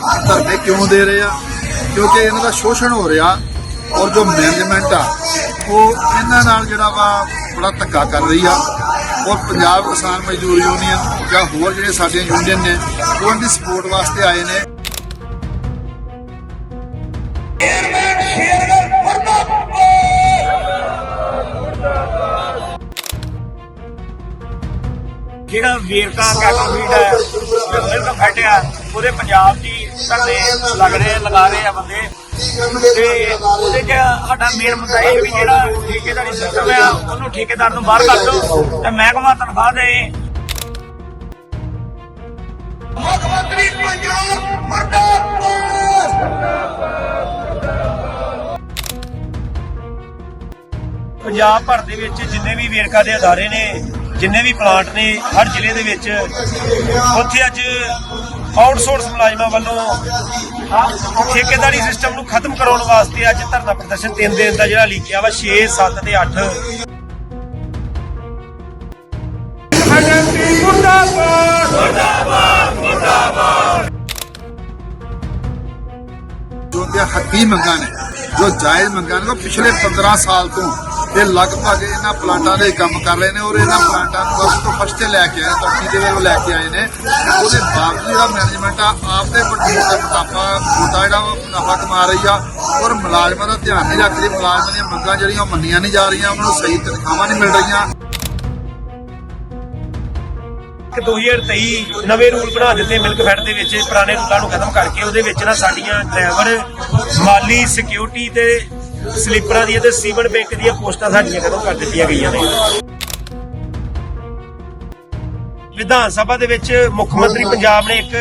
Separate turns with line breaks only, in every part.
ਧਰਨੇ ਕਿਉਂ ਦੇ ਰਹੇ ਆ? ਕਿਉਂਕਿ ਇਹਨਾਂ ਦਾ ਸ਼ੋਸ਼ਣ ਹੋ ਰਿਹਾ ਔਰ ਜੋ ਮੈਨੇਜਮੈਂਟ ਆ, ਉਹ ਇਹਨਾਂ ਨਾਲ ਜਿਹੜਾ ਵਾ ਬੜਾ ਧੱਕਾ ਕਰ ਰਹੀ ਆ। ਔਰ ਪੰਜਾਬ ਕਿਸਾਨ ਮਜ਼ਦੂਰ ਯੂਨੀਅਨ ਜਾਂ ਹੋਰ ਜਿਹੜੇ ਸਾਡੀਆਂ ਯੂਨੀਅਨ ਨੇ ਉਹਨਾਂ ਦੀ ਸਪੋਰਟ ਵਾਸਤੇ ਆਏ ਨੇ।
ਜਿਹੜਾ ਵੇਰਕਾ ਕੈਟਲ ਫੀਡ ਹੈ ਮਿਲਕ ਫੈਟ ਉਹਦੇ ਪੰਜਾਬ ਦੀ ਧਰਨੇ ਲੱਗ ਰਹੇ, ਲਗਾ ਰਹੇ ਆ ਬੰਦੇ। ਤੇ ਉਹਦੇ ਚ ਸਾਡਾ ਮੇਨ ਮੁੱਦਾ ਇਹ ਵੀ ਜਿਹੜਾ ਠੇਕੇਦਾਰੀ ਸਿਸਟਮ ਆ, ਉਹਨੂੰ ਠੇਕੇਦਾਰ ਨੂੰ ਬਾਹਰ ਕੱਢ ਦਿਓ ਤੇ ਮਹਿਕਮਾ ਤਨਖਾਹ ਦੇ।
ਮੁੱਖ ਮੰਤਰੀ ਪੰਜਾਬ
ਪੰਜਾਬ ਭਰ ਦੇ ਵਿੱਚ ਜਿੰਨੇ ਵੀ ਵੇਰਕਾ ਦੇ ਅਦਾਰੇ ਨੇ, ਜਿੰਨੇ ਵੀ ਪਲਾਂਟ ਨੇ, ਹਰ ਜ਼ਿਲ੍ਹੇ ਦੇ ਵਿੱਚ, ਉੱਥੇ ਅੱਜ ਆਊਟਸੋਰਸ ਮੁਲਾਜ਼ਮਾਂ ਵੱਲੋਂ ਠੇਕੇਦਾਰੀ ਸਿਸਟਮ ਨੂੰ ਖਤਮ ਕਰਾਉਣ ਵਾਸਤੇ ਅੱਜ ਧਰਨਾ ਪ੍ਰਦਰਸ਼ਨ ਤਿੰਨ ਦਿਨ ਦਾ ਜਿਹੜਾ ਲਿਖਿਆ ਵਾ 6 7 ਤੇ 8
ਜੋ ਕਿ ਹੱਕੀ ਮੰਗਾਂ ਨੇ, ਜੋ ਜਾਇਜ਼ ਮੰਗਾਂ ਨੇ, ਉਹ ਪਿਛਲੇ 15 ਸਾਲ ਤੋਂ ਇਹ ਲਗਭਗ ਇਹਨਾਂ ਪਲਾਂਟਾਂ ਦੇ ਕੰਮ ਕਰ ਰਹੇ ਨੇ ਔਰ ਇਹਨਾਂ ਪਲਾਂਟਾਂ ਨੂੰ ਫਸਟ ਤੋਂ ਫਸਟ ਲੈ ਕੇ ਆਏ ਤਰੱਕੀ ਦੇ ਵੱਲ ਲੈ ਕੇ ਆਏ ਨੇ। ਉਹਦੇ ਬਾਵਜੂਦ ਜਿਹੜਾ ਮੈਨੇਜਮੈਂਟ ਆ ਆਪਦੇ ਵੱਡੇ ਦਾ ਮੁਨਾਫਾ ਮੋਟਾ ਜਿਹੜਾ ਉਹ ਮੁਨਾਫਾ ਕਮਾ ਰਹੀ ਆ ਔਰ ਮੁਲਾਜ਼ਮਾਂ ਦਾ ਧਿਆਨ ਨਹੀਂ ਰੱਖਦੀ, ਮੁਲਾਜ਼ਮਾਂ ਦੀਆਂ ਮੰਗਾਂ ਜਿਹੜੀਆਂ ਮੰਨੀਆਂ ਨਹੀਂ ਜਾ ਰਹੀਆਂ, ਉਹਨਾਂ ਨੂੰ ਸਹੀ ਤਨਖਾਹਾਂ ਨਹੀਂ ਮਿਲ ਰਹੀਆਂ।
ਕਿ 2023 ਨਵੇਂ ਰੂਲ ਬਣਾ ਦਿੱਤੇ ਮਿਲਕ ਫੈਡ ਦੇ ਵਿੱਚ, ਪੁਰਾਣੇ ਰੂਲਾਂ ਨੂੰ ਖਤਮ ਕਰਕੇ ਉਹਦੇ ਵਿੱਚ ਨਾ ਸਾਡੀਆਂ ਡਰਾਈਵਰ ਮਾਲੀ ਸਿਕਿਉਰਿਟੀ ਤੇ ਸਲੀਪਰਾਂ ਦੀਆਂ ਤੇ ਸੀਵਨ ਬੈਂਕ ਦੀਆਂ ਪੋਸਟਾਂ ਸਾਡੀਆਂ ਖਤਮ ਕਰ ਦਿੱਤੀਆਂ ਗਈਆਂ ਨੇ? ਵਿਧਾਨ ਸਭਾ ਦੇ ਵਿੱਚ ਮੁੱਖ ਮੰਤਰੀ ਪੰਜਾਬ ਨੇ ਇੱਕ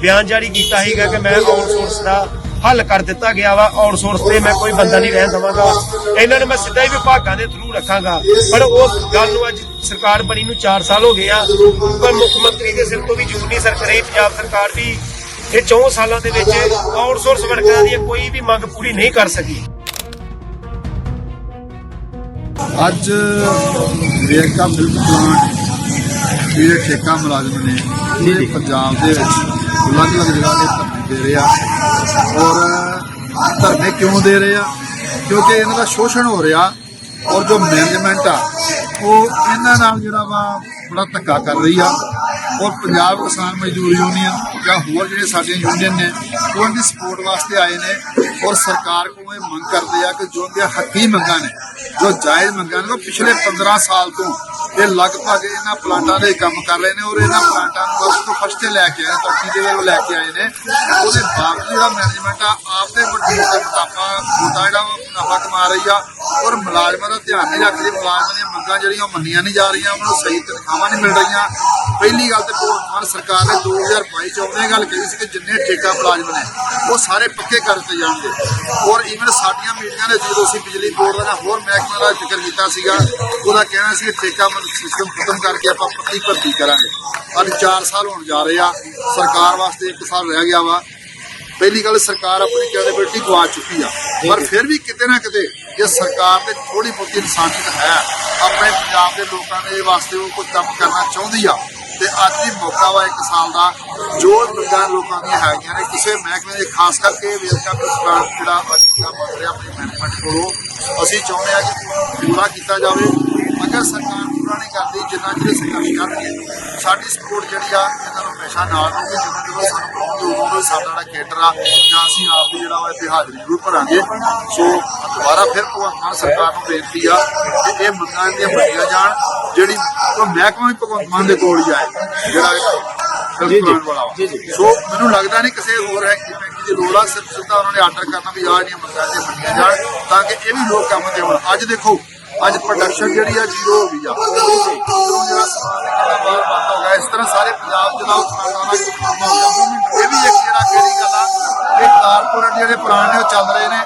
ਬਿਆਨ ਜਾਰੀ ਕੀਤਾ ਸੀਗਾ ਕਿ ਮੈਂ ਆਊਟਸੋਰਸ ਦਾ ਹੱਲ ਕਰ ਦਿੱਤਾ ਗਿਆ ਵਾ। ਆਊਟਸੋਰਸ ਤੇ ਮੈਂ ਕੋਈ ਬੰਦਾ ਨਹੀਂ ਰਹਿਣ ਦਵਾਂਗਾ ਇਹਨਾਂ ਨੂੰ ਮੈਂ ਸਿੱਧਾ ਹੀ ਵਿਭਾਗਾਂ ਦੇ ਥਰੂ ਰੱਖਾਂਗਾ। ਪਰ ਉਹ ਗੱਲ ਨੂੰ ਅੱਜ ਸਰਕਾਰ ਬਣੀ ਨੂੰ 4 ਸਾਲ ਹੋ ਗਏ ਆ। ਪਰ ਮੁੱਖ ਮੰਤਰੀ ਦੇ ਸਿਰ ਤੋਂ ਵੀ ਜ਼ਰੂਰ ਨਹੀਂ ਸਰ ਰਹੀ ਪੰਜਾਬ ਸਰਕਾਰ ਵੀ ਇਹ 4 ਸਾਲਾਂ ਦੇ ਵਿੱਚ ਆਊਟਸੋਰਸ ਵਰਕਰਾਂ ਦੀ ਕੋਈ ਵੀ ਮੰਗ ਪੂਰੀ ਨਹੀਂ ਕਰ ਸਕੀ।
ਅੱਜ ਵੇਰਕਾ ਮਿਲਕ ਪਲਾਂਟ ਜਿਹੜੇ ਠੇਕਾ ਮੁਲਾਜ਼ਮ ਨੇ ਇਹ ਪੰਜਾਬ ਦੇ ਵਿੱਚ ਅਲੱਗ-ਅਲੱਗ ਜਗ੍ਹਾ ਤੇ ਧਰਨੇ ਦੇ ਰਹੇ ਆ। ਔਰ ਧਰਨੇ ਕਿਉਂ ਦੇ ਰਹੇ ਆ? ਕਿਉਂਕਿ ਇਹਨਾਂ ਦਾ ਸ਼ੋਸ਼ਣ ਹੋ ਰਿਹਾ ਔਰ ਜੋ ਮੈਨੇਜਮੈਂਟ ਆ ਉਹ ਇਹਨਾਂ ਨਾਲ ਜਿਹੜਾ ਵਾ ਬੜਾ ਧੱਕਾ ਕਰ ਰਹੀ ਆ। ਔਰ ਪੰਜਾਬ ਕਿਸਾਨ ਮਜ਼ਦੂਰ ਯੂਨੀਅਨ ਜਾਂ ਹੋਰ ਜਿਹੜੇ ਸਾਡੀਆਂ ਯੂਨੀਅਨ ਨੇ ਉਹਨਾਂ ਦੀ ਸਪੋਰਟ ਵਾਸਤੇ ਆਏ ਨੇ ਔਰ ਸਰਕਾਰ ਕੋਲੋਂ ਇਹ ਮੰਗ ਕਰਦੇ ਆ ਕਿ ਜੋ ਉਹਦੀਆਂ ਹੱਕੀ ਮੰਗਾਂ ਨੇ ਜੋ ਜਾਇਜ਼ ਮੰਗਾਂ ਨੇ ਉਹ ਪਿਛਲੇ 15 ਸਾਲ ਤੋਂ ਇਹ ਲਗਭਗ ਇਹਨਾਂ ਪਲਾਂਟਾਂ ਦੇ ਕੰਮ ਕਰ ਰਹੇ ਨੇ ਔਰ ਇਹਨਾਂ ਪਲਾਂਟਾਂ ਨੂੰ ਫਸਟ ਤੋਂ ਫਸਟ ਲੈ ਕੇ ਆਏ ਤਰੱਕੀ ਦੇ ਵੱਲ ਲੈ ਕੇ ਆਏ ਨੇ। ਉਹਦੇ ਬਾਵਜੂਦ ਜਿਹੜਾ ਮੈਨੇਜਮੈਂਟ ਆ ਆਪਦੇ ਵੱਡੇ ਦਾ ਮੁਨਾਫਾ ਮੋਟਾ ਜਿਹੜਾ ਉਹ ਮੁਨਾਫਾ ਕਮਾ ਰਹੀ ਆ ਔਰ ਮੁਲਾਜ਼ਮਾਂ ਦਾ ਧਿਆਨ ਨਹੀਂ ਰੱਖਦੀ, ਮੁਲਾਜ਼ਮਾਂ ਦੀਆਂ ਮੰਗਾਂ ਜਿਹੜੀਆਂ ਉਹ ਮੰਨੀਆਂ ਨਹੀਂ ਜਾ ਰਹੀਆਂ, ਉਹਨਾਂ ਨੂੰ ਸਹੀ ਤਨਖਾਹਾਂ ਨਹੀਂ ਮਿਲ ਰਹੀਆਂ। ਪਹਿਲੀ ਗੱਲ ਤੇ ਭਗਵੰਤ ਮਾਨ ਸਰਕਾਰ ਨੇ 2022 ਚ ਉਹਨੇ ਗੱਲ ਕਹੀ ਸੀ ਕਿ ਜਿੰਨੇ ਠੇਕਾ ਮੁਲਾਜ਼ਮ ਨੇ ਉਹ ਸਾਰੇ ਪੱਕੇ ਕਰ ਦਿੱਤੇ ਜਾਣਗੇ। ਔਰ ਈਵਨ ਸਾਡੀਆਂ ਮੀਟਿੰਗਾਂ ਦੇ ਜਦੋਂ ਅਸੀਂ ਬਿਜਲੀ ਬੋਰਡ ਦਾ ਹੋਰ ਮਹਿਕਮੇ ਦਾ ਜ਼ਿਕਰ ਕੀਤਾ ਸੀਗਾ ਉਹਦਾ ਕਹਿਣਾ ਸੀ ਕਿ ਠੇਕਾ ਸਿਸਟਮ ਖਤਮ ਕਰਕੇ ਆਪਾਂ ਪੱਕੀ ਭਰਤੀ ਕਰਾਂਗੇ। ਅੱਜ 4 ਸਾਲ ਹੋਣ ਜਾ ਰਹੇ ਆ ਸਰਕਾਰ ਵਾਸਤੇ 1 ਸਾਲ ਰਹਿ ਗਿਆ ਵਾ। ਪਹਿਲੀ ਗੱਲ ਸਰਕਾਰ ਆਪਣੀ ਕ੍ਰੈਡੀਬਿਲਿਟੀ ਗਵਾ ਚੁੱਕੀ ਆ। ਪਰ ਫਿਰ ਵੀ ਕਿਤੇ ਨਾ ਕਿਤੇ ਜੇ ਸਰਕਾਰ ਤੇ ਥੋੜੀ ਬਹੁਤੀ ਇਨਸਾਨੀਅਤ ਹੈ ਆਪਣੇ ਪੰਜਾਬ ਦੇ ਲੋਕਾਂ ਦੇ ਵਾਸਤੇ ਉਹ ਕੋਈ ਕੰਮ ਕਰਨਾ ਚਾਹੁੰਦੀ ਆ। ਤੇ ਅੱਜ ਵੀ ਮੌਕਾ ਵਾ ਇੱਕ ਸਾਲ ਦਾ, ਜੋ ਮੰਗਾਂ ਲੋਕਾਂ ਦੀਆਂ ਹੈਗੀਆਂ ਨੇ, ਕਿਸੇ ਮਹਿਕਮੇ ਦੇ ਖਾਸ ਕਰਕੇ ਵੇਰਕਾ ਪੁਰਸਕਾਰ ਜਿਹੜਾ ਅੱਜ ਦਾ ਬਣ ਰਿਹਾ ਆਪਣੀ ਮੈਨੇਜਮੈਂਟ ਕੋਲੋਂ, ਅਸੀਂ ਚਾਹੁੰਦੇ ਹਾਂ ਕਿ ਪੂਰਾ ਕੀਤਾ ਜਾਵੇ। ਅਗਰ ਸਰਕਾਰ ਪੂਰਾ ਨਹੀਂ ਕਰਦੀ, ਜਿੰਨਾ ਜਿਹੜੇ ਸੰਘਰਸ਼ ਕਰਨਗੇ, ਸਾਡੀ ਸਪੋਰਟ ਜਿਹੜੀ ਆ, ਇਹਨਾਂ ਨੂੰ ਹਮੇਸ਼ਾ ਨਾਲ ਰਹੂਗੀ। ਜਦੋਂ ਜਦੋਂ ਸਾਨੂੰ ਕਹੋਗੇ ਉਦੋਂ ਸਾਡਾ ਜਿਹੜਾ ਕੇਟਰ ਆ, ਜਾਂ ਅਸੀਂ ਆਪ ਵੀ ਜਿਹੜਾ ਵਾ ਇੱਥੇ ਹਾਜ਼ਰੀ ਜ਼ਰੂਰ ਭਰਾਂਗੇ। ਸੋ ਦੁਬਾਰਾ ਫਿਰ ਭਗਵੰਤ ਸਰਕਾਰ ਨੂੰ ਬੇਨਤੀ ਆ ਕਿ ਇਹ ਮੰਗਾਂ ਦੀਆਂ ਮੰਨੀਆਂ ਜਾਣ। ਜਿਹੜੀ ਉਹ ਮਹਿਕਮਾ ਵੀ ਭਗਵੰਤ ਮਾਨ ਦੇ ਕੋਲ ਹੀ ਆਏ ਜਿਹੜਾ ਜੀ ਜੀ। ਸੋ ਮੈਨੂੰ ਲੱਗਦਾ ਨਹੀਂ ਕਿਸੇ ਹੋਰ ਹੈ ਕਿ ਫੈਕਟਰੀ ਦੀ ਲੋੜ ਆ ਸਿਰਫ ਸਿੱਧਾ ਉਹਨਾਂ ਨੇ ਆਰਡਰ ਕਰਨਾ ਵੀ ਆਹ ਜਿਹੜੀਆਂ ਮੰਗਾਂ ਦੀਆਂ ਮੰਨੀਆਂ ਜਾਣ ਤਾਂ ਕਿ ਇਹ ਵੀ ਲੋਕ ਕੰਮ ਦੇਵਣ ਅੱਜ ਦੇਖੋ ਅੱਜ ਪ੍ਰੋਡਕਸ਼ਨ ਜਿਹੜੀ ਆ ਜ਼ੀਰੋ ਹੋ ਗਈ ਆ। ਇਸ ਤਰ੍ਹਾਂ ਸਾਰੇ ਪੰਜਾਬ ਦਾ ਉਤਪਾਦਨ ਦਾ ਕੰਮ ਹੋ ਗਿਆ। ਇਹ ਵੀ ਇੱਕ ਜਿਹੜਾ ਕਿਹੜੀ ਗੱਲ ਆ ਕਿ ਕਾਰਪੋਰੇਟ ਜਿਹੜੇ ਪ੍ਰਾਣ ਨੇ ਉਹ ਚੱਲ ਰਹੇ ਨੇ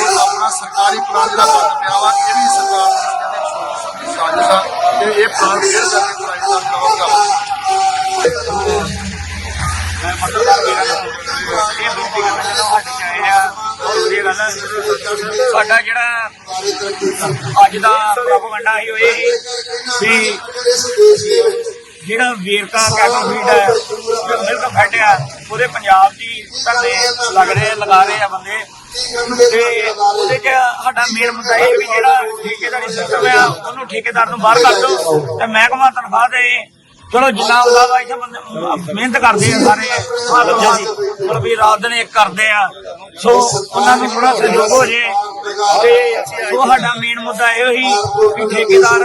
ਔਰ ਆਪਣਾ ਸਰਕਾਰੀ ਪ੍ਰਾਣ ਜਿਹੜਾ ਬੰਦ ਪਿਆ ਵਾ ਇਹ ਵੀ ਸਰਕਾਰ ਦੀ ਕਹਿੰਦੇ ਸਾਜ਼ਿਸ਼ ਆ। ਕਿ ਇਹ ਪ੍ਰਾਣ ਫੇਰ ਕਰਕੇ ਪ੍ਰਾਈਵੇਟ ਦਾ ਜਵਾਬ
ਮੈਂ ਮਤਲਬ ਇਹ ਬੇਨਤੀ ਕਰਨਾ ਚਾਹੁੰਦਾ ਸਾਡੇ ਚ ਆ ਇਹ ਗੱਲ ਸਾਡਾ ਜਿਹੜਾ ਅੱਜ ਦਾ ਪ੍ਰੋਪਗੈਂਡਾ ਹੀ ਹੋਏ ਵੀ ਜਿਹੜਾ ਵੇਰਕਾ ਕੈਟਲ ਫੀਡ ਹੈ ਮਿਲਕ ਫੈਟ ਆ
ਪੂਰੇ ਪੰਜਾਬ ਦੀ ਧਰਨੇ ਲੱਗ ਰਹੇ, ਲਗਾ ਰਹੇ ਆ ਬੰਦੇ। ਤੇ ਉਹਦੇ ਚ ਸਾਡਾ ਮੇਨ ਮੁੱਦਾ ਇਹ ਵੀ ਜਿਹੜਾ ਠੇਕੇਦਾਰੀ ਸਿਸਟਮ ਆ, ਉਹਨੂੰ ਠੇਕੇਦਾਰ ਨੂੰ ਬਾਹਰ ਕਰ ਦਿਓ। ਤੇ ਮਹਿਕਮਾ ਤਨਖਾਹ ਦੇ ਚਲੋ ਜਿੰਨਾ ਹੁੰਦਾ ਵਾ, ਇੱਥੇ ਬੰਦੇ ਮਿਹਨਤ ਕਰਦੇ ਆ ਸਾਰੇ। ਮਤਲਬ ਮਤਲਬ ਵੀ ਰਾਤ ਦਿਨ ਇੱਕ ਕਰਦੇ ਆ। ਸੋ ਉਹਨਾਂ ਨੂੰ ਥੋੜਾ ਸਹਿਯੋਗ ਹੋ ਜੇ। ਤੇ ਉਹ ਸਾਡਾ ਮੇਨ ਮੁੱਦਾ ਇਹ ਹੀ ਕਿ ਠੇਕੇਦਾਰ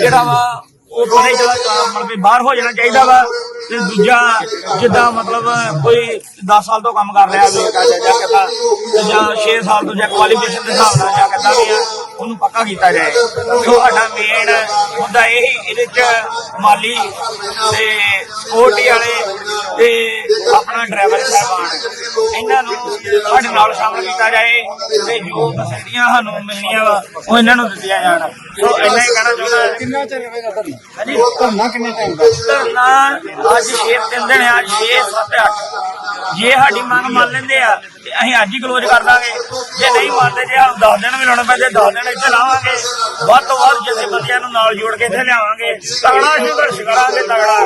ਜਿਹੜਾ ਵਾ ਉਹ ਬੜੇ ਜਿਹੜਾ ਮਤਲਬ ਬਾਹਰ ਹੋ ਜਾਣਾ ਚਾਹੀਦਾ ਵਾ ਤੇ ਦੂਜਾ ਜਿੱਦਾਂ ਮਤਲਬ ਕੋਈ 10 ਸਾਲ ਤੋਂ ਕੰਮ ਕਰ ਰਿਹਾ ਵੇਖਾ ਜਾਂ ਜਾਂ ਜਾਂ 6 ਸਾਲ ਤੋਂ ਜਾਂ ਕੁਆਲੀਫਿਕੇਸ਼ਨ ਦੇ ਹਿਸਾਬ ਨਾਲ ਜਾਂ ਕਿੱਦਾਂ ਵੀ ਆ ਉਹਨੂੰ ਪੱਕਾ ਕੀਤਾ ਜਾਏ। ਸੋ ਸਾਡਾ ਮੇਨ ਮੁੱਦਾ ਇਹ ਹੀ ਇਹਦੇ ਚ ਮਾਲੀ ਤੇ ਸਕਿਉਰਟੀ ਵਾਲੇ ਤੇ ਆਪਣਾ ਡਰਾਈਵਰ ਸਾਹਿਬਾਨ। ਇਹਨਾਂ ਨੂੰ ਸਾਡੇ ਨਾਲ ਸ਼ਾਮਲ ਕੀਤਾ ਜਾਏ ਤੇ ਜੋ ਫੈਸਿਲਿਟੀਆਂ ਸਾਨੂੰ ਮਿਲਣੀਆਂ ਵਾ ਉਹ ਇਹਨਾਂ ਨੂੰ ਦਿੱਤੀਆਂ ਜਾਣ। ਸੋ ਇੰਨਾ ਹੀ ਕਹਿਣਾ ਚਾਹੁੰਦਾ ਕਿੰਨਾ ਚਿਰ ਰਹੇਗਾ ਧਰਨਾ? ਧਰਨਾ ਕਿੰਨੇ ਟਾਈਮ ਦਾ? ਧਰਨਾ ਅੱਜ 6 ਦਿਨ ਦੇ ਨੇ ਅੱਜ 6 7 8 ਜੇ ਸਾਡੀ ਮੰਗ ਮੰਨ ਲੈਂਦੇ ਆ ਤੇ ਅਸੀਂ ਅੱਜ ਹੀ ਕਲੋਜ਼ ਕਰ ਦਾਂਗੇ। ਜੇ ਨਹੀਂ ਮੰਨਦੇ ਜੇ ਸਾਨੂੰ 10 ਦਿਨ ਵੀ ਲਾਉਣੇ ਪੈਂਦੇ 10 ਦਿਨ ਇੱਥੇ ਲਾਵਾਂਗੇ। ਵੱਧ ਤੋਂ ਵੱਧ ਜਿਵੇਂ ਬੰਦਿਆਂ ਨੂੰ ਨਾਲ ਜੋੜ ਕੇ ਇੱਥੇ ਲਿਆਵਾਂਗੇ। ਤਗੜਾ ਸੰਘਰਸ਼ ਕਰਾਂਗੇ ਤਗੜਾ।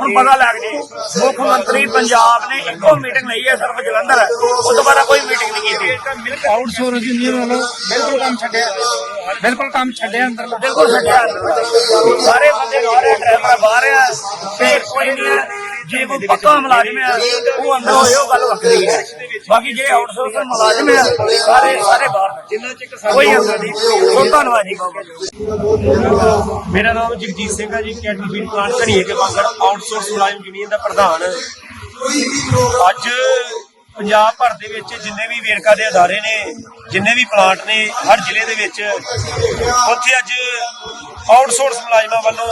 ਹੁਣ ਪਤਾ ਲੱਗ ਜੇ ਮੁੱਖ ਮੰਤਰੀ ਪੰਜਾਬ ਨੇ ਇੱਕੋ ਮੀਟਿੰਗ ਲਈ ਹੈ ਸਿਰਫ ਜਲੰਧਰ। ਉਸ ਤੋਂ ਬਾਅਦ ਕੋਈ ਮੀਟਿੰਗ ਨਹੀਂ ਕੀਤੀ।
ਆਊਟਸੋਰਸ ਇੰਜੀਨੀਅਰ ਵੱਲੋਂ ਬਿਲਕੁਲ ਕੰਮ ਛੱਡਿਆ। ਬਿਲਕੁਲ ਕੰਮ ਛੱਡਿਆ ਅੰਦਰ
ਬਿਲਕੁਲ ਛੱਡਿਆ। ਸਾਰੇ ਬੰਦੇ ਬਾਹਰ ਆ ਡਰਾਈਵਰ ਬਾਹਰ ਆ। ਤੇ ਕੋਈ ਨਹੀਂ ਹੈ ਜੇ ਕੋਈ ਪੱਕਾ ਮੁਲਾਜ਼ਮ ਆ ਉਹ ਅੰਦਰ ਹੋਏ ਉਹ ਗੱਲ ਵੱਖਰੀ ਹੈ। ਬਾਕੀ ਜਿਹੜੇ ਆਊਟਸੋਰਸ ਮੁਲਾਜ਼ਮ ਆ ਸਾਰੇ ਸਾਰੇ ਬਾਹਰ ਨੇ। ਜਿੰਨਾ ਚ ਕੋਈ ਅੰਦਰ ਨਹੀਂ। ਸੋ ਧੰਨਵਾਦ ਜੀ ਬਹੁਤ ਬਹੁਤ।
ਮੇਰਾ ਨਾਮ ਜਗਜੀਤ ਸਿੰਘ ਹੈ ਜੀ cattle feed plant Ghaniye Ke Bangar outsource ਮੁਲਾਜ਼ਮ ਯੂਨੀਅਨ ਦਾ ਪ੍ਰਧਾਨ। ਅੱਜ ਪੰਜਾਬ ਭਰ ਦੇ ਵਿੱਚ ਜਿੰਨੇ ਵੀ ਵੇਰਕਾ ਦੇ ਅਦਾਰੇ ਨੇ, ਜਿੰਨੇ ਵੀ ਪਲਾਂਟ ਨੇ, ਹਰ ਜ਼ਿਲ੍ਹੇ ਦੇ ਵਿੱਚ ਉੱਥੇ ਅੱਜ ਆਊਟਸੋਰਸ ਮੁਲਾਜ਼ਮਾਂ ਵੱਲੋਂ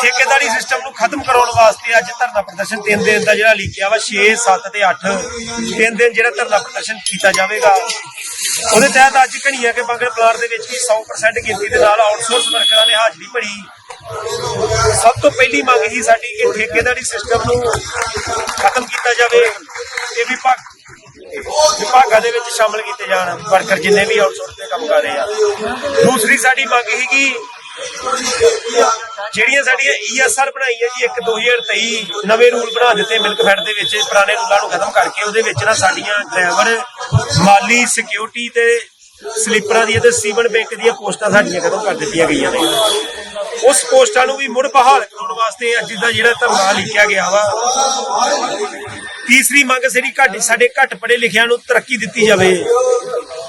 ਠੇਕੇਦਾਰੀ ਸਿਸਟਮ ਨੂੰ ਖਤਮ ਕਰਾਉਣ ਵਾਸਤੇ ਅੱਜ ਧਰਨਾ ਪ੍ਰਦਰਸ਼ਨ ਤਿੰਨ ਦਿਨ ਦਾ ਜਿਹੜਾ ਲਿਖਿਆ ਵਾ 6 7 ਤੇ 8 ਤਿੰਨ ਦਿਨ ਜਿਹੜਾ ਧਰਨਾ ਪ੍ਰਦਰਸ਼ਨ ਕੀਤਾ ਜਾਵੇਗਾ। ਉਹਦੇ ਤਹਿਤ ਅੱਜ ਘਣੀਆ ਕੇ ਬੰਗਲ ਪਲਾਂਟ ਦੇ ਵਿੱਚ ਵੀ 100% ਗਿਣਤੀ ਦੇ ਨਾਲ ਆਊਟਸੋਰਸ ਵਰਕਰਾਂ ਨੇ ਹਾਜ਼ਰੀ ਭਰੀ ਸਭ ਤੋਂ ਪਹਿਲੀ ਮੰਗ ਹੀ ਸਾਡੀ ਕਿ ਠੇਕੇਦਾਰੀ ਸਿਸਟਮ ਨੂੰ ਖਤਮ ਕੀਤਾ ਜਾਵੇ ਇਹ ਵਿਭਾਗ ਵਿਭਾਗਾਂ ਦੇ ਵਿੱਚ ਸ਼ਾਮਲ ਕੀਤੇ ਜਾਣ। ਵਰਕਰ ਜਿੰਨੇ ਵੀ ਆਊਟਸੋਰਸ ਤੇ ਕੰਮ ਕਰ ਰਹੇ ਆ। ਦੂਸਰੀ ਸਾਡੀ ਮੰਗ ਸੀਗੀ ਜਿਹੜੀਆਂ ਸਾਡੀਆਂ ਈਐਸਆਰ ਬਣਾਈਆਂ ਜੀ, ਇੱਕ 2023 ਨਵੇਂ ਰੂਲ ਬਣਾ ਦਿੱਤੇ ਮਿਲਕ ਫੈਡ ਦੇ ਵਿੱਚ, ਪੁਰਾਣੇ ਰੂਲਾਂ ਨੂੰ ਖਤਮ ਕਰਕੇ ਉਹਦੇ ਵਿੱਚ ਨਾ ਸਾਡੀਆਂ ਡਰਾਈਵਰ ਮਾਲੀ ਸਿਕਿਉਰਿਟੀ ਤੇ ਸਲੀਪਰਾਂ ਦੀਆਂ ਤੇ ਸੀਵਨ ਬੈਂਕ ਦੀਆਂ ਪੋਸਟਾਂ ਸਾਡੀਆਂ ਖਤਮ ਕਰ ਦਿੱਤੀਆਂ ਗਈਆਂ ਨੇ। ਉਸ ਪੋਸਟਾਂ ਨੂੰ ਵੀ ਮੁੜ ਬਹਾਲ ਕਰਾਉਣ ਵਾਸਤੇ ਅੱਜ ਦਾ ਜਿਹੜਾ ਧਰਨਾ ਲਿਖਿਆ ਗਿਆ ਵਾ। ਤੀਸਰੀ ਮੰਗ ਜਿਹੜੀ ਘੱਟ ਸਾਡੇ ਘੱਟ ਪੜੇ ਲਿਖਿਆਂ ਨੂੰ ਤਰੱਕੀ ਦਿੱਤੀ ਜਾਵੇ।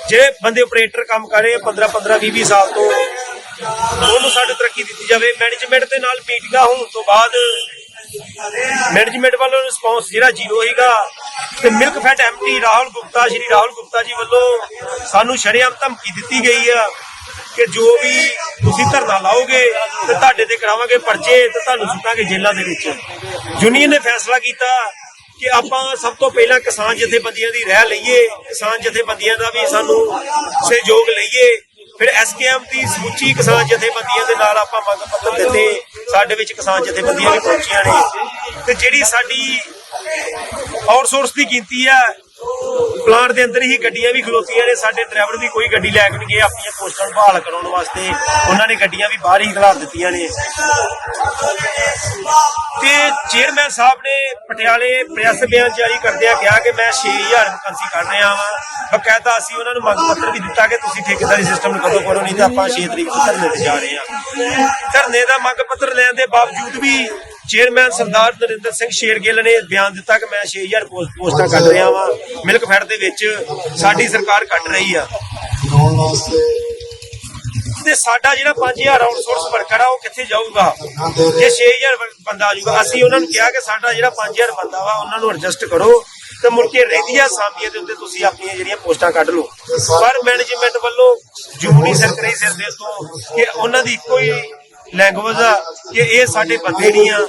ਜਿਹੜੇ ਬੰਦੇ ਆਪਰੇਟਰ ਕੰਮ ਕਰ ਰਹੇ ਆ 15 15 20 20 ਸਾਲ ਤੋਂ, ਉਹਨੂੰ ਸਾਡੇ ਤਰੱਕੀ ਦਿੱਤੀ ਜਾਵੇ। ਮੈਨੇਜਮੈਂਟ ਦੇ ਨਾਲ ਮੀਟਿੰਗਾਂ ਹੋਣ ਤੋਂ ਬਾਅਦ ਮੈਨੇਜਮੈਂਟ ਵੱਲੋਂ ਰਿਸਪੌਂਸ ਜਿਹੜਾ ਜ਼ੀਰੋ ਹੈਗਾ ਤੇ milk fat MT Rahul Gupta, Shri Rahul Gupta ji ਵੱਲੋਂ ਸਾਨੂੰ ਸ਼ਰੇਆਮ ਧਮਕੀ ਦਿੱਤੀ ਗਈ ਆ। ਕਿ ਜੋ ਵੀ ਤੁਸੀਂ ਧਰਨਾ ਲਾਓਗੇ ਤੇ ਤੁਹਾਡੇ ਤੇ ਕਰਾਵਾਂਗੇ ਪਰਚੇ ਤੇ ਤੁਹਾਨੂੰ ਸੁੱਟਾਂਗੇ ਜੇਲ੍ਹਾਂ ਦੇ ਵਿੱਚ। ਯੂਨੀਅਨ ਨੇ ਫੈਸਲਾ ਕੀਤਾ ਕਿ ਆਪਾਂ ਸਭ ਤੋਂ ਪਹਿਲਾਂ ਕਿਸਾਨ ਜਥੇਬੰਦੀਆਂ ਦੀ ਰਹਿ ਲਈਏ, ਕਿਸਾਨ ਜਥੇਬੰਦੀਆਂ ਦਾ ਵੀ ਸਾਨੂੰ ਸਹਿਯੋਗ ਲਈਏ। ਫਿਰ ਐਸਕੇਐਮ ਦੀ ਸਮੁੱਚੀ ਕਿਸਾਨ ਜਥੇਬੰਦੀਆਂ ਦੇ ਨਾਲ ਆਪਾਂ ਮੰਗ ਪੱਤਰ ਦਿੱਤੇ, ਸਾਡੇ ਵਿੱਚ ਕਿਸਾਨ ਜਥੇਬੰਦੀਆਂ ਵੀ ਪਹੁੰਚੀਆਂ ਨੇ। ਤੇ ਜਿਹੜੀ ਸਾਡੀ ਆਊਟਸੋਰਸ ਦੀ ਗਿਣਤੀ ਆ ਪਲਾਂਟ ਦੇ ਅੰਦਰ ਹੀ ਗੱਡੀਆਂ ਵੀ ਖਲੋਤੀਆਂ ਨੇ, ਸਾਡੇ ਡਰਾਈਵਰ ਵੀ ਕੋਈ ਗੱਡੀ ਲੈ ਕੇ ਨਹੀਂ ਗਏ, ਆਪਣੀਆਂ ਪੋਸਟਾਂ ਬਹਾਲ ਕਰਾਉਣ ਵਾਸਤੇ। ਉਹਨਾਂ ਨੇ ਗੱਡੀਆਂ ਵੀ ਬਾਹਰ ਹੀ ਖਲਾਰ ਦਿੱਤੀਆਂ ਨੇ। ਤੇ ਚੇਅਰਮੈਨ ਸਾਹਿਬ ਨੇ ਪਟਿਆਲੇ ਪ੍ਰੈਸ ਬਿਆਨ ਜਾਰੀ ਕਰਦਿਆਂ ਕਿਹਾ ਕਿ ਮੈਂ 6000 ਵੈਕੰਸੀ ਕੱਢ ਰਿਹਾ ਵਾਂ। ਬਕਾਇਦਾ ਅਸੀਂ ਉਹਨਾਂ ਨੂੰ ਮੰਗ ਪੱਤਰ ਵੀ ਦਿੱਤਾ ਕਿ ਤੁਸੀਂ ਠੇਕੇਦਾਰੀ ਸਿਸਟਮ ਨੂੰ ਕਦੋਂ ਕਰੋ, ਨਹੀਂ ਤਾਂ ਆਪਾਂ 6 ਤਰੀਕ ਨੂੰ ਧਰਨੇ ਤੇ ਜਾ ਰਹੇ ਹਾਂ। ਧਰਨੇ ਦਾ ਮੰਗ ਪੱਤਰ ਲੈਣ ਦੇ ਬਾਵਜੂਦ ਵੀ ਚੇਅਰਮੈਨ ਸਰਦਾਰ ਨਰਿੰਦਰ ਸਿੰਘ ਸ਼ੇਰਗਿੱਲ ਨੇ ਬਿਆਨ ਦਿੱਤਾ ਕਿ ਮੈਂ 6000 ਪੋਸਟਾਂ ਕੱਢ ਰਿਹਾ ਵਾਂ। ਮਿਲਕ ਫੈਡ ਦੇ ਵਿੱਚ ਸਾਡੀ ਸਰਕਾਰ ਕੱਢ ਰਹੀ ਆ। ਤੇ ਸਾਡਾ ਜਿਹੜਾ 5000 ਆਊਟਸੋਰਸ ਵਰਕਰ ਆ, ਉਹ ਕਿੱਥੇ ਜਾਊਗਾ? ਜੇ 6000 ਬੰਦਾ ਆਜੂਗਾ ਅਸੀਂ ਉਹਨਾਂ ਨੂੰ ਕਿਹਾ ਕਿ ਸਾਡਾ ਜਿਹੜਾ 5000 ਬੰਦਾ ਵਾ, ਉਹਨਾਂ ਨੂੰ ਐਡਜਸਟ ਕਰੋ ਤੇ ਮੁੜ ਕੇ ਰਹਿੰਦੀਆਂ ਸਾਮੀਆਂ ਦੇ ਉੱਤੇ ਤੁਸੀਂ ਆਪਣੀਆਂ ਜਿਹੜੀਆਂ ਪੋਸਟਾਂ ਕੱਢ ਲਓ। ਪਰ ਮੈਨੇਜਮੈਂਟ ਵੱਲੋਂ ਜੂਨੀ ਸਰਕਾਰੀ ਸਿਰ ਦੇ ਤੋਂ ਕਿ ਉਹਨਾਂ ਦੀ ਇੱਕੋ ਹੀ ਲੈਂਗੁਏਜ ਆ, ਕਿ ਇਹ ਸਾਡੇ ਬੰਦੇ ਨਹੀਂ ਆ।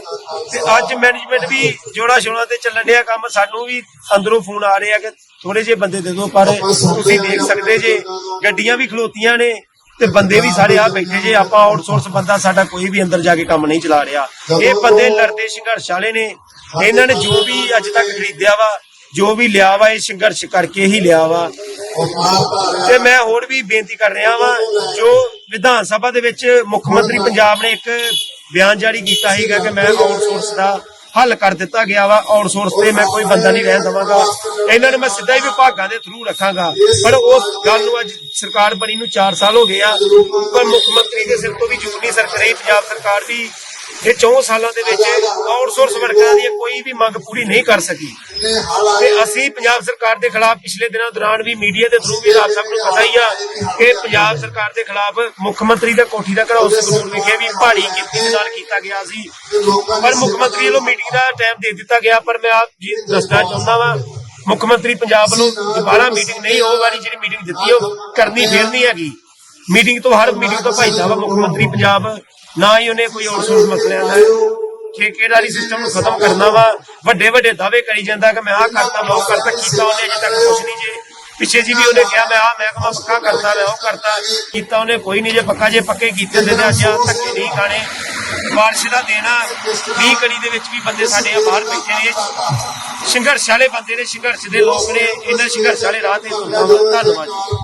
ਤੇ ਅੱਜ ਮੈਨੇਜਮੈਂਟ ਵੀ ਜੋੜਾ ਸ਼ੋੜਾ ਤੇ ਚੱਲਣ ਡਿਆ ਕੰਮ, ਸਾਨੂੰ ਵੀ ਅੰਦਰੋਂ ਫੋਨ ਆ ਰਹੇ ਕਿ ਥੋੜੇ ਜਿਹੇ ਬੰਦੇ ਦੇ ਦਿਓ, ਪਰ ਤੁਸੀਂ ਦੇਖ ਸਕਦੇ ਜੇ, ਗੱਡੀਆਂ ਵੀ ਖਲੋਤੀਆਂ ਨੇ ਤੇ ਬੰਦੇ ਵੀ ਸਾਰੇ ਆ ਬੈਠੇ ਜੇ, ਆਪਾਂ ਆਊਟਸੋਰਸ ਬੰਦਾ ਸਾਡਾ ਕੋਈ ਵੀ ਅੰਦਰ ਜਾ ਕੇ ਕੰਮ ਨਹੀਂ ਚਲਾ ਰਿਹਾ। ਇਹ ਬੰਦੇ ਲੜਦੇ ਸੰਘਰਸ਼ ਵਾਲੇ ਨੇ। ਇਹਨਾਂ ਨੇ ਜੋ ਵੀ ਅੱਜ ਤੱਕ ਖਰੀਦਿਆ ਵਾ, ਜੋ ਵੀ ਲਿਆ ਵਾ, ਇਹ ਸੰਘਰਸ਼ ਕਰਕੇ ਹੀ ਲਿਆ ਵਾ। ਤੇ ਮੈਂ ਹੋਰ ਵੀ ਬੇਨਤੀ ਕਰ ਰਿਹਾ ਵਾ, ਜੋ ਵਿਧਾਨ ਸਭਾ ਦੇ ਵਿੱਚ ਮੁੱਖ ਮੰਤਰੀ ਪੰਜਾਬ ਨੇ ਇੱਕ ਬਿਆਨ ਜਾਰੀ ਕੀਤਾ ਸੀਗਾ ਕਿ ਮੈਂ ਆਊਟਸੋਰਸ ਦਾ ਹੱਲ ਕਰ ਦਿੱਤਾ ਗਿਆ ਵਾ। ਆਊਟਸੋਰਸ ਤੇ ਮੈਂ ਕੋਈ ਬੰਦਾ ਨਹੀਂ ਰਹਿਣ ਦਵਾਂਗਾ। ਇਹਨਾਂ ਨੂੰ ਮੈਂ ਸਿੱਧਾ ਹੀ ਵਿਭਾਗਾਂ ਦੇ ਥਰੂ ਰੱਖਾਂਗਾ। ਪਰ ਉਸ ਗੱਲ ਨੂੰ ਅੱਜ ਸਰਕਾਰ ਬਣੀ ਨੂੰ 4 ਸਾਲ ਹੋ ਗਏ ਆ। ਪਰ ਮੁੱਖ ਮੰਤਰੀ ਦੇ ਸਿਰ ਤੋਂ ਵੀ ਜੂਨੀ ਸਰਕਾਰ ਰਹੀ। ਪੰਜਾਬ ਸਰਕਾਰ ਵੀ ਇਹ 4 ਸਾਲਾਂ ਦੇ ਵਿੱਚ ਆਊਟਸੋਰਸ ਵਰਕਰਾਂ ਦੀ ਕੋਈ ਵੀ ਮੰਗ ਪੂਰੀ ਨਹੀਂ ਕਰ ਸਕੀ। ਤੇ ਅਸੀਂ ਪੰਜਾਬ ਸਰਕਾਰ ਦੇ ਖਿਲਾਫ ਪਿਛਲੇ ਦਿਨਾਂ ਦੌਰਾਨ ਵੀ ਮੀਡੀਆ ਦੇ ਥਰੂ ਵੀ ਆਪ ਸਭ ਨੂੰ ਪਤਾ ਹੀ ਆ ਕਿ ਪੰਜਾਬ ਸਰਕਾਰ ਦੇ ਖਿਲਾਫ ਮੁੱਖ ਮੰਤਰੀ ਦਾ ਕੋਠੀ ਦਾ ਘਰਾਓ ਸੰਗਰੂਰ ਵਿਖੇ ਵੀ ਪਹਾੜੀ ਗਿਣਤੀ ਦੇ ਨਾਲ ਕੀਤਾ ਗਿਆ ਸੀ। ਪਰ ਮੁੱਖ ਮੰਤਰੀ ਵੱਲੋਂ ਮੀਟਿੰਗ ਦਾ ਟਾਈਮ ਦੇ ਦਿੱਤਾ ਗਿਆ, ਪਰ ਮੈਂ ਆਪ ਜੀ ਦੱਸਣਾ ਚਾਹੁੰਦਾ ਵਾਂ, ਮੁੱਖ ਮੰਤਰੀ ਪੰਜਾਬ ਵੱਲੋਂ ਦੁਬਾਰਾ ਮੀਟਿੰਗ ਨਹੀਂ, ਉਹ ਵਾਲੀ ਜਿਹੜੀ ਮੀਟਿੰਗ ਦਿੱਤੀ ਉਹ ਕਰਨੀ ਫੇਰ ਨਹੀਂ ਹੈਗੀ। ਮੀਟਿੰਗ ਤੋਂ ਹਰ ਮੀਟਿੰਗ ਤੋਂ ਭਜਦਾ ਵਾ ਮੁੱਖ ਮੰਤਰੀ ਪੰਜਾਬ ਨਾ ਹੀ ਉਹਨੇ ਕੋਈ ਆਊਟਸੋਰਸ ਮਸਲਿਆਂ ਦਾ ਠੇਕੇਦਾਰੀ ਸਿਸਟਮ ਨੂੰ ਖਤਮ ਕਰਨਾ ਵਾ। ਵੱਡੇ ਵੱਡੇ ਦਾਅਵੇ ਕਰੀ ਜਾਂਦਾ ਕਿ ਮੈਂ ਆਹ ਕਰਤਾ, ਮੈਂ ਉਹ ਕਰਤਾ, ਕੀਤਾ ਉਹਨੇ ਅਜੇ ਤੱਕ ਕੁਝ ਨਹੀਂ ਜੇ। ਪਿੱਛੇ ਜੀ ਵੀ ਉਹਨੇ ਕਿਹਾ, ਮੈਂ ਆਹ ਮਹਿਕਮਾ ਪੱਕਾ ਕਰਤਾ, ਮੈਂ ਉਹ ਕਰਤਾ, ਕੀਤਾ ਉਹਨੇ ਕੋਈ ਨਹੀਂ ਜੇ ਪੱਕਾ, ਜੇ ਪੱਕੇ ਕੀਤੇ ਹੁੰਦੇ ਤੇ ਅੱਜ ਆਹ ਧੱਕੇ ਨਹੀਂ ਖਾਣੇ। ਬਾਰਿਸ਼ ਦਾ ਦੇਣਾ 20 ਕੜੀ ਦੇ ਵਿੱਚ ਵੀ ਬੰਦੇ ਸਾਡੇ ਬਾਹਰ ਬੈਠੇ ਨੇ। ਸੰਘਰਸ਼ ਵਾਲੇ ਬੰਦੇ ਨੇ, ਸੰਘਰਸ਼ ਦੇ ਲੋਕ ਨੇ, ਇਹਨਾਂ ਸੰਘਰਸ਼ ਵਾਲੇ ਰਾਹ ਤੇ ਤੁਰਨਾ ਵਾ। ਧੰਨਵਾਦ ਜੀ।